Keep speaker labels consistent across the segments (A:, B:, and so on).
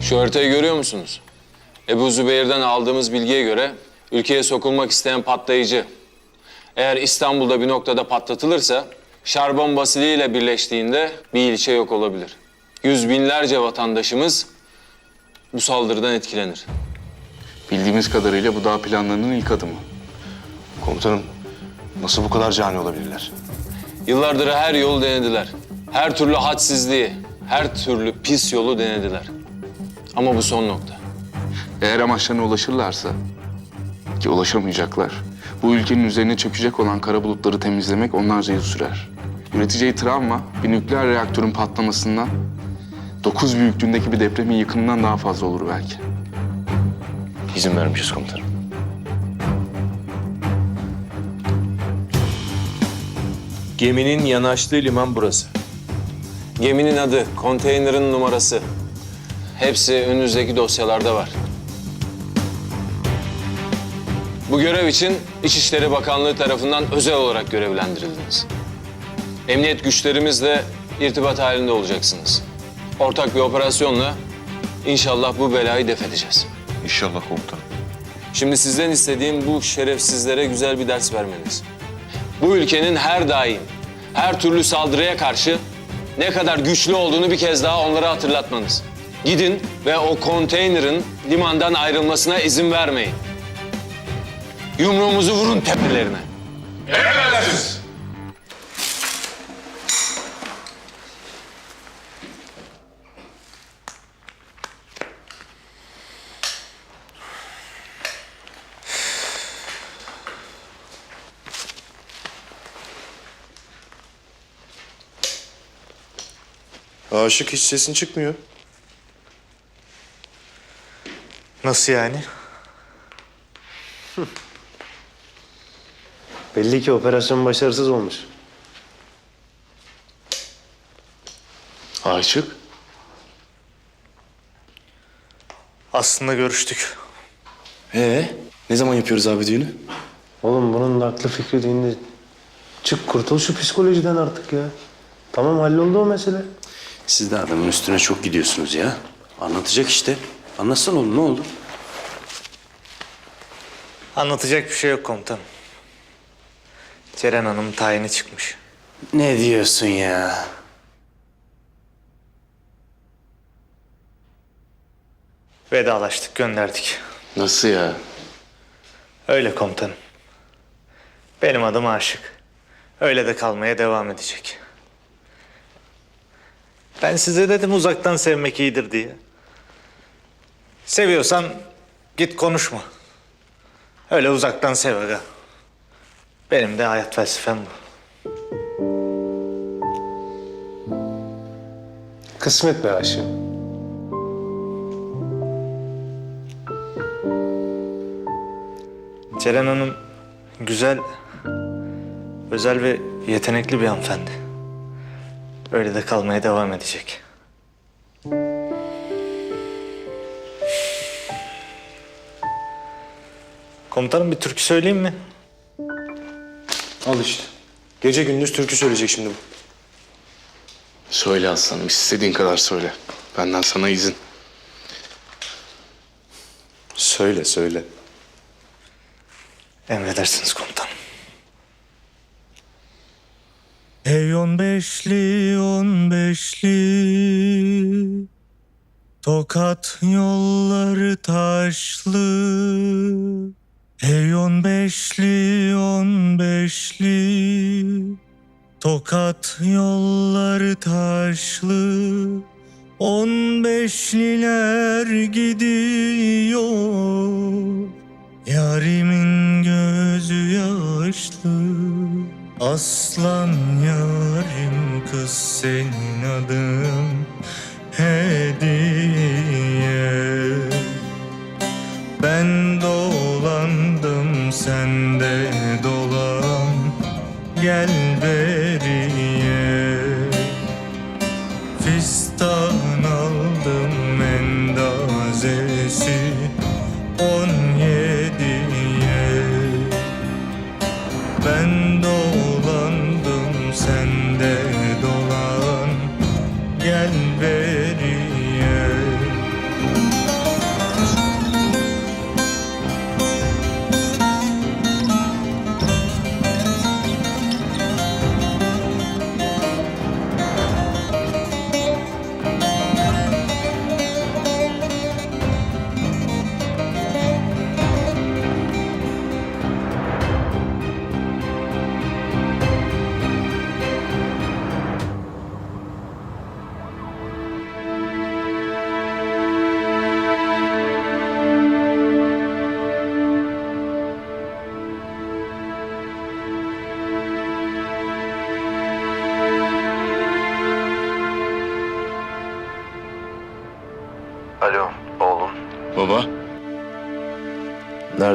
A: Şu haritayı görüyor musunuz? Ebu Zübeyir'den aldığımız bilgiye göre ülkeye sokulmak isteyen patlayıcı eğer İstanbul'da bir noktada patlatılırsa şarbon basiliyle birleştiğinde bir ilçe yok olabilir. Yüz binlerce vatandaşımız bu saldırıdan etkilenir.
B: Bildiğimiz kadarıyla bu daha planlarının ilk adımı.
C: Komutanım nasıl bu kadar cani olabilirler?
A: Yıllardır her yolu denediler. Her türlü hadsizliği, her türlü pis yolu denediler. Ama bu son nokta.
B: Eğer amaçlarına ulaşırlarsa, ki ulaşamayacaklar, bu ülkenin üzerine çökecek olan kara bulutları temizlemek onlarca yıl sürer. Üreteceği travma bir nükleer reaktörün patlamasından, dokuz büyüklüğündeki bir depremin yıkımından daha fazla olur belki.
C: İzin vermişiz komutanım.
A: Geminin yanaştığı liman burası. Geminin adı, konteynerin numarası. Hepsi önünüzdeki dosyalarda var. Bu görev için İçişleri Bakanlığı tarafından özel olarak görevlendirildiniz. Emniyet güçlerimizle irtibat halinde olacaksınız. Ortak bir operasyonla inşallah bu belayı def edeceğiz.
C: İnşallah komutanım.
A: Şimdi sizden istediğim bu şerefsizlere güzel bir ders vermeniz. Bu ülkenin her daim, her türlü saldırıya karşı ne kadar güçlü olduğunu bir kez daha onlara hatırlatmanız. Gidin ve o konteynerin limandan ayrılmasına izin vermeyin. Yumruğumuzu vurun tepelerine.
D: Aşık hiç sesin çıkmıyor.
E: Nasıl yani? Belli ki operasyon başarısız olmuş.
B: Aşık.
E: Aslında görüştük.
D: Ee, ne zaman yapıyoruz abi düğünü?
E: Oğlum bunun da aklı fikri düğünde. Çık kurtul şu psikolojiden artık ya. Tamam halloldu o mesele.
F: Siz de adamın üstüne çok gidiyorsunuz ya. Anlatacak işte. Anlatsana oğlum ne oldu?
E: Anlatacak bir şey yok komutanım. Ceren Hanım tayini çıkmış.
F: Ne diyorsun ya?
E: Vedalaştık gönderdik.
B: Nasıl ya?
E: Öyle komutanım. Benim adım Aşık. Öyle de kalmaya devam edecek. Ben size dedim uzaktan sevmek iyidir diye. Seviyorsan git konuşma. Öyle uzaktan sev aga. Benim de hayat felsefem bu. Kısmet be aşığım. Ceren Hanım güzel, özel ve yetenekli bir hanımefendi. Öyle de kalmaya devam edecek. Komutanım bir türkü söyleyeyim mi?
D: Al işte. Gece gündüz türkü söyleyecek şimdi bu.
B: Söyle aslanım, istediğin kadar söyle. Benden sana izin.
D: Söyle söyle.
E: Emredersiniz komutanım.
G: Ey on beşli on beşli Tokat yolları taşlı Ey on beşli on beşli Tokat yolları taşlı On beşliler gidiyor. Yarimin gözü yaşlı Aslan yarim kız senin adın hediye. Ben dolandım sen de dolan. Gel beriye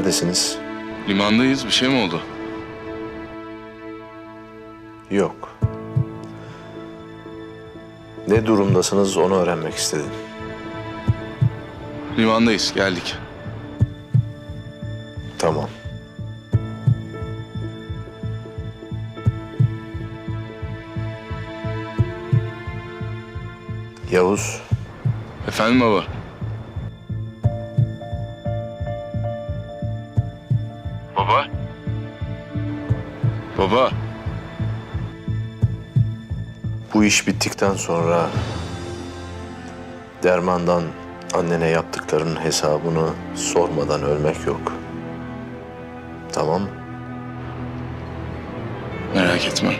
H: Neredesiniz?
B: limandayız. Bir şey mi oldu?
H: Yok. Ne durumdasınız onu öğrenmek istedim.
B: Limandayız, geldik.
H: Tamam. Yavuz,
B: Efendim baba?
H: Bu iş bittikten sonra dermandan annene yaptıklarının hesabını sormadan ölmek yok. Tamam mı?
B: Merak etme.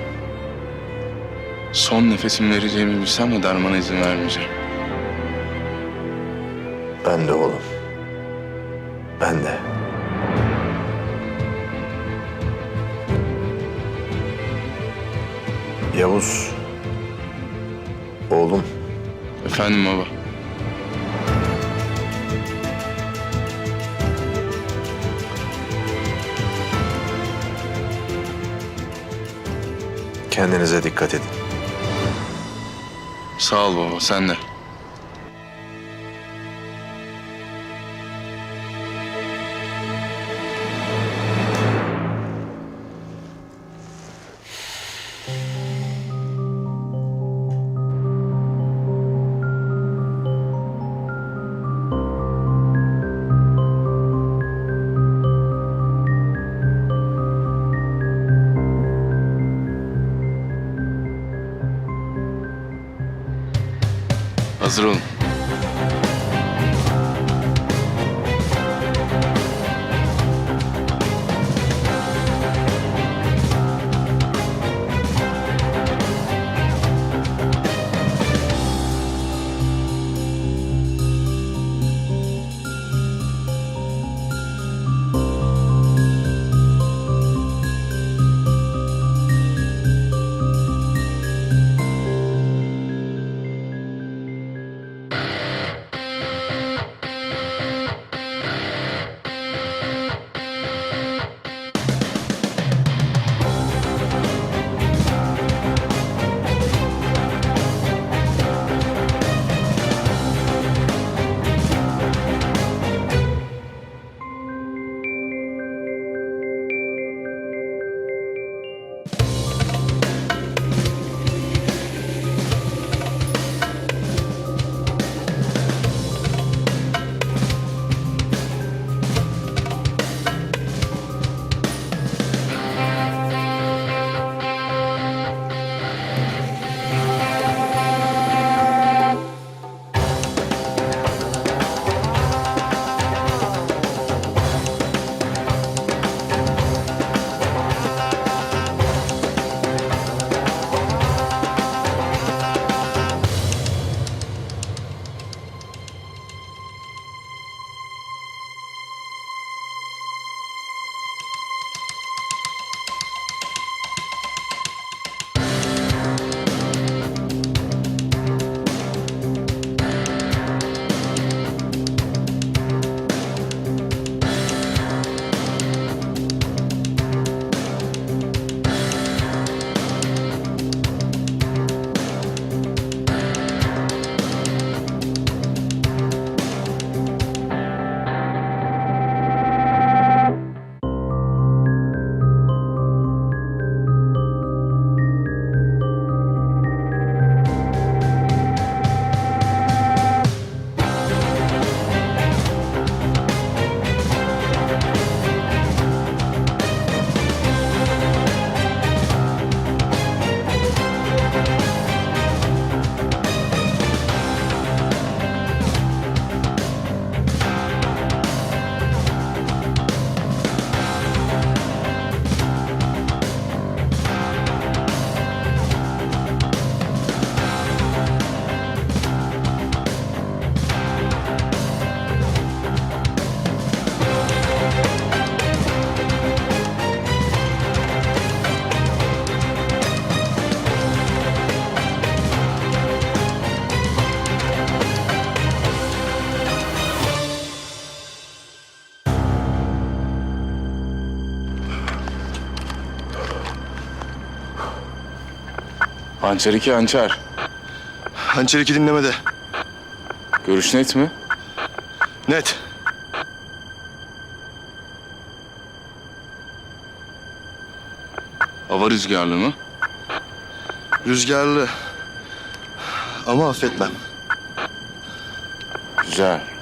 B: Son nefesimi vereceğimi bilsem de dermana izin vermeyeceğim.
H: Ben de oğlum. Ben de. Yavuz. Oğlum.
B: Efendim baba?
H: Kendinize dikkat edin.
B: Sağ ol baba, sen de. Назру. Hançer iki hançer.
D: Hançer iki dinlemede.
B: Görüş net mi?
D: Net.
B: Hava rüzgarlı mı?
D: Rüzgarlı. Ama affetmem.
B: Güzel.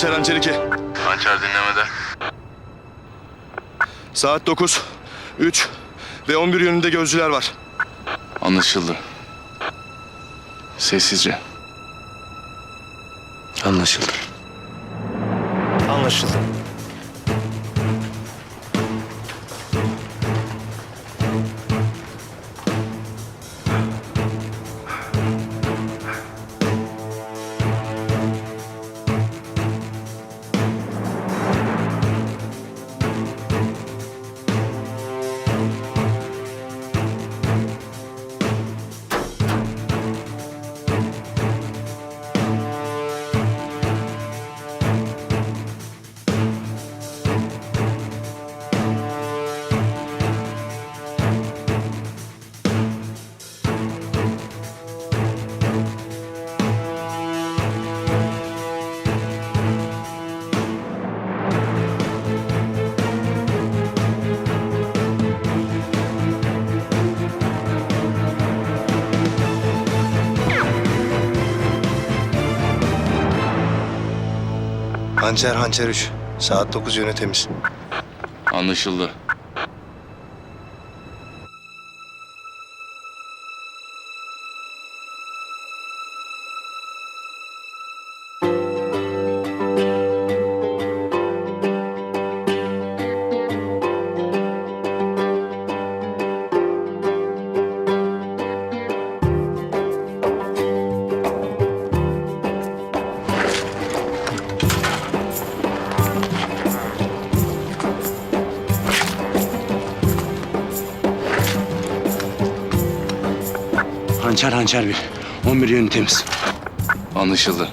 D: Hançer hançer iki.
B: Hançer dinlemede.
D: Saat 9, 3 ve 11 yönünde gözcüler var.
B: Anlaşıldı. Sessizce.
F: Anlaşıldı.
E: Anlaşıldı.
D: Hançer hançer 3. Saat 9 yönü temiz.
B: Anlaşıldı.
C: Hançer hançer bir. 11 yönü temiz.
B: Anlaşıldı.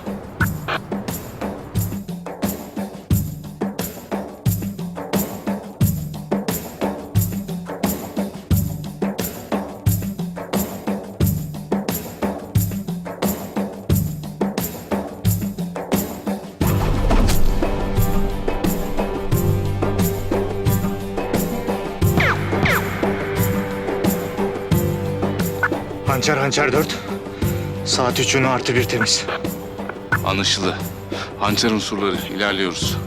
E: Hançer dört. Saat üçünü artı bir temiz.
B: Anlaşıldı. Hançer unsurları ilerliyoruz.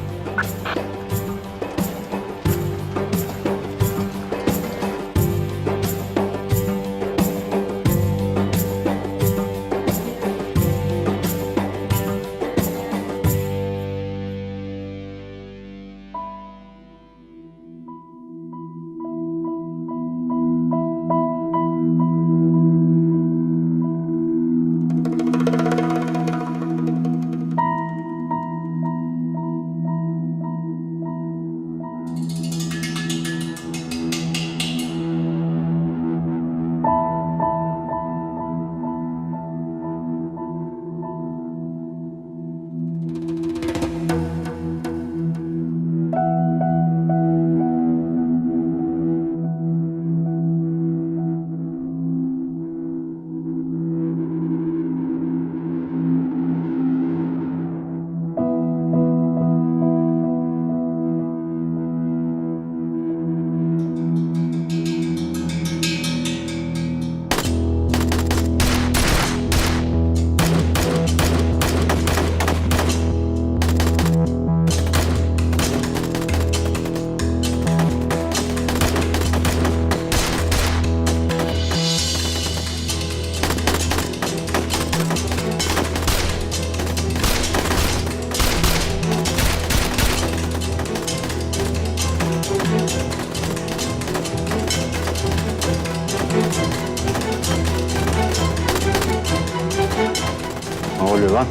C: Lan?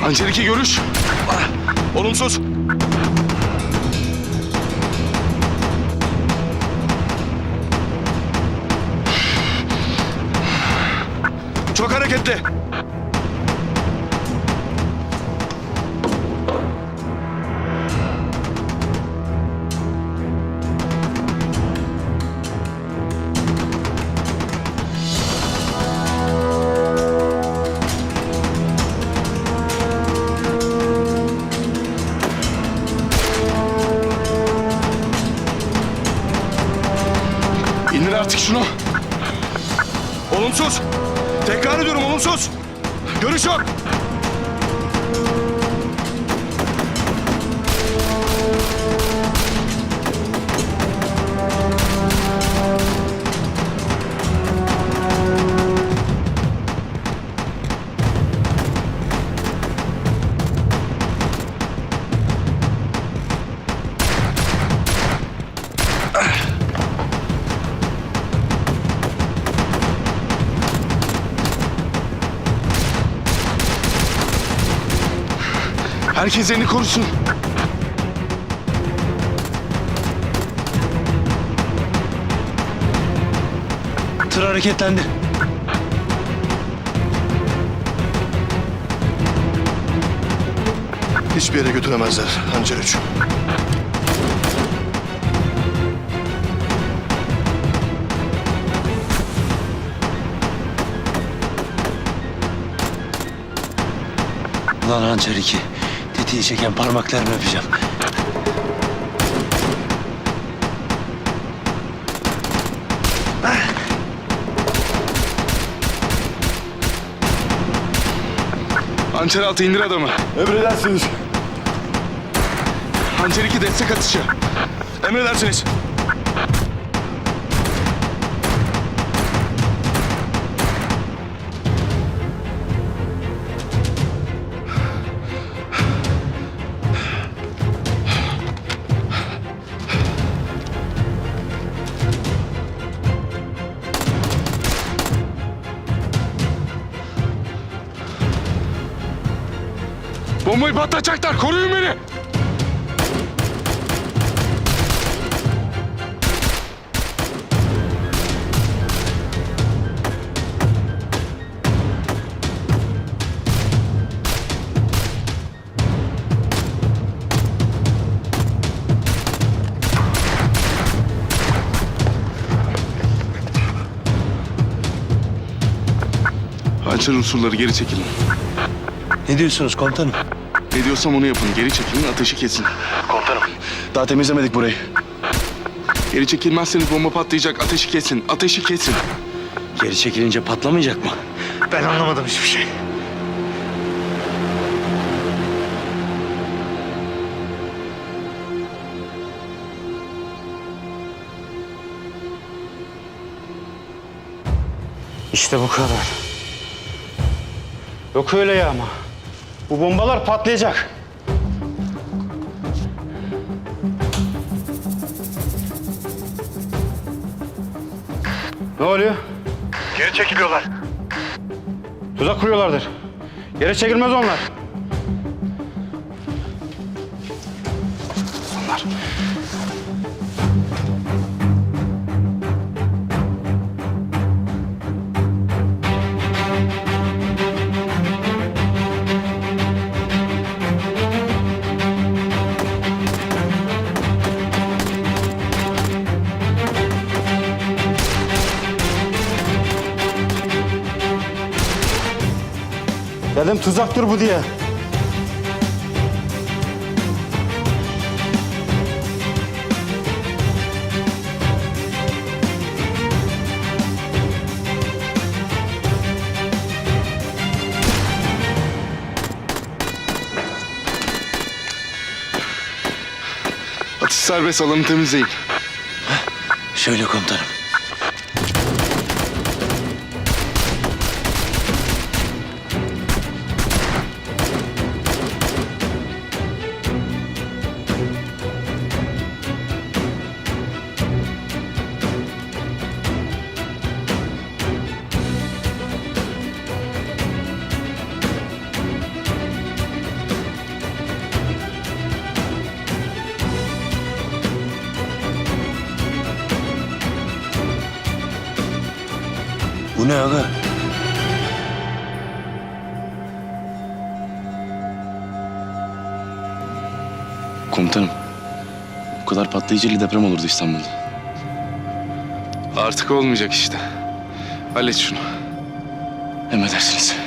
D: Hançer 2 görüş. Olumsuz. Herkes elini korusun.
C: Tır hareketlendi.
D: Hiçbir yere götüremezler Hançer 3.
C: Lan hançer iki. Tetiği çeken parmaklarını öpeceğim.
B: Hançer altı indir adamı.
D: Emredersiniz.
B: Hançer 2 destek atışı.
D: Emredersiniz.
B: Bombayı patlatacaklar. Koruyun beni. Hançer unsurları geri çekilin.
C: Ne diyorsunuz komutanım?
B: Ne diyorsam onu yapın. Geri çekilin, ateşi kesin.
C: Komutanım. Daha temizlemedik burayı.
B: Geri çekilmezseniz bomba patlayacak. Ateşi kesin, ateşi kesin.
F: Geri çekilince patlamayacak mı?
E: Ben anlamadım hiçbir şey.
I: İşte bu kadar. Yok öyle ya ama. Bu bombalar patlayacak. Ne oluyor?
D: Geri çekiliyorlar.
I: Tuzak kuruyorlardır. Geri çekilmez onlar. Dedim tuzaktır bu diye.
B: Atış serbest alanı temizleyin.
F: Şöyle komutanım. Bu ne aga?
C: Komutanım. Bu kadar patlayıcıyla deprem olurdu İstanbul'da.
B: Artık olmayacak işte. Hallet şunu.
C: Emredersiniz.